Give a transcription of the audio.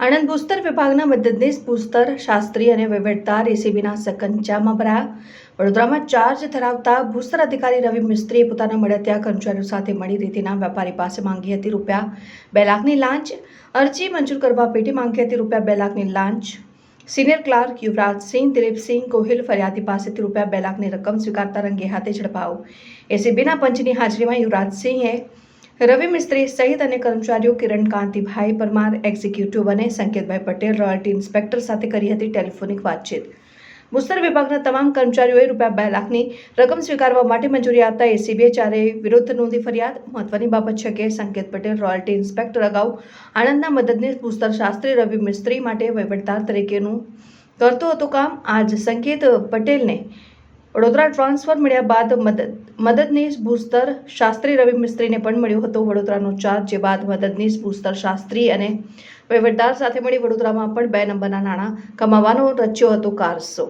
આણંદ ભૂસ્તર વિભાગના મદદનીશ ભૂસ્તર શાસ્ત્રી અને વહીવટદાર એસીબીના સકંજામાં ભરાયા. વડોદરામાં ચાર્જ ધરાવતા ભૂસ્તર અધિકારી રવિ મિસ્ત્રીએ પોતાના મળતિયા કર્મચારીઓ સાથે મળી રેતીના વેપારી પાસે માંગી હતી રૂપિયા બે લાખની લાંચ. અરજી મંજૂર કરવા પેટી માંગી હતી રૂપિયા બે લાખની લાંચ. સિનિયર ક્લાર્ક યુવરાજસિંહ દિલીપસિંહ ગોહિલ ફરિયાદી પાસેથી રૂપિયા બે લાખની રકમ સ્વીકારતા રંગે હાથે ઝડપાયો. એસીબીના પંચની હાજરીમાં યુવરાજસિંહે રવિ મિસ્ત્રી સહિત અને કર્મચારીઓ કિરણ કાંતિભાઈ પરમાર એક્ઝિક્યુટિવ અને સંકેતભાઈ પટેલ રોયલ્ટી ઇન્સ્પેક્ટર સાથે કરી હતી ટેલિફોનિક વાતચીત. ભૂસ્તર વિભાગના તમામ કર્મચારીઓએ રૂપિયા બે લાખની રકમ સ્વીકારવા માટે મંજૂરી આપતા એસીબીએ ચારે વિરુદ્ધ નોંધી ફરિયાદ. મહત્વની બાબત છે કે સંકેત પટેલ રોયલ્ટી ઇન્સ્પેક્ટર અગાઉ આણંદના મદદનીશ ભૂસ્તર શાસ્ત્રી, રવિ મિસ્ત્રી માટે વહીવટદાર તરીકેનું કરતો હતો કામ. આજ સંકેત પટેલને વડોદરા ટ્રાન્સફર મળ્યા બાદ મદદ, મદદનીશ ભૂસ્તર શાસ્ત્રી રવિ મિસ્ત્રીને પણ મળ્યો હતો વડોદરાનો ચાર્જ, જે બાદ મદદનીશ ભૂસ્તર શાસ્ત્રી અને વહીવટદાર સાથે મળી વડોદરામાં પણ બે નંબરના નાણાં કમાવાનો રચ્યો હતો કારસો